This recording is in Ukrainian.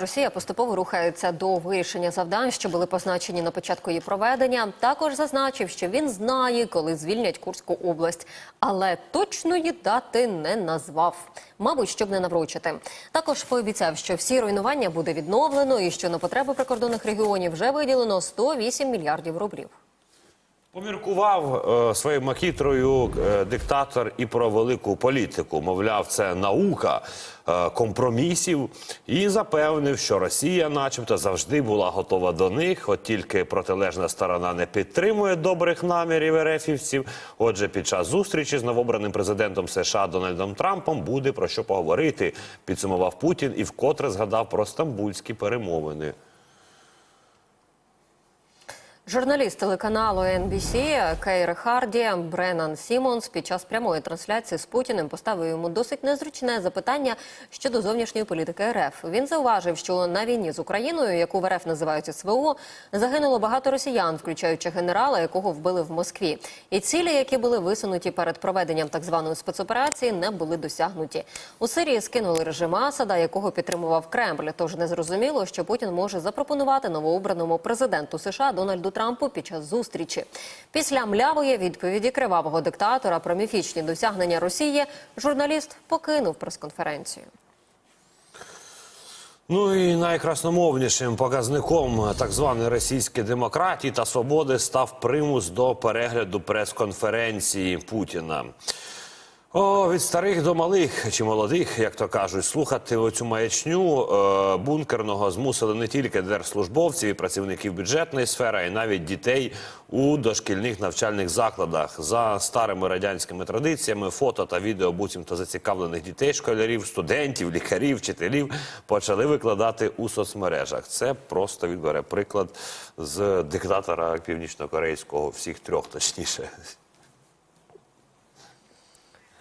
Росія поступово рухається до вирішення завдань, що були позначені на початку її проведення. Також зазначив, що він знає, коли звільнять Курську область, але точної дати не назвав. Мабуть, щоб не наврочити. Також пообіцяв, що всі руйнування буде відновлено і що на потреби прикордонних регіонів вже виділено 108 мільярдів рублів. Поміркував е, своєю макітрою е, диктатор і про велику політику. Мовляв, це наука е, компромісів, і запевнив, що Росія, начебто, завжди була готова до них, от тільки протилежна сторона не підтримує добрих намірів ерефівців. Отже, під час зустрічі з новобраним президентом США Дональдом Трампом буде про що поговорити. Підсумував Путін і вкотре згадав про стамбульські перемовини. Журналіст телеканалу NBC Кейр Харді Бреннан Сімонс під час прямої трансляції з Путіним поставив йому досить незручне запитання щодо зовнішньої політики РФ. Він зауважив, що на війні з Україною, яку в РФ називають СВО, загинуло багато росіян, включаючи генерала, якого вбили в Москві. І цілі, які були висунуті перед проведенням так званої спецоперації, не були досягнуті. У Сирії скинули режим Асада, якого підтримував Кремль. Тож незрозуміло, що Путін може запропонувати новообраному президенту США Дональду Трампу під час зустрічі. Після млявої відповіді кривавого диктатора про міфічні досягнення Росії журналіст покинув прес-конференцію. Ну і найкрасномовнішим показником так званої російської демократії та свободи став примус до перегляду прес-конференції Путіна. О, від старих до малих чи молодих, як то кажуть, слухати оцю маячню е, бункерного змусили не тільки держслужбовців і працівників бюджетної сфери, а й навіть дітей у дошкільних навчальних закладах. За старими радянськими традиціями, фото та відео буцімто зацікавлених дітей, школярів, студентів, лікарів, вчителів почали викладати у соцмережах. Це просто відбере приклад з диктатора північнокорейського, всіх трьох точніше.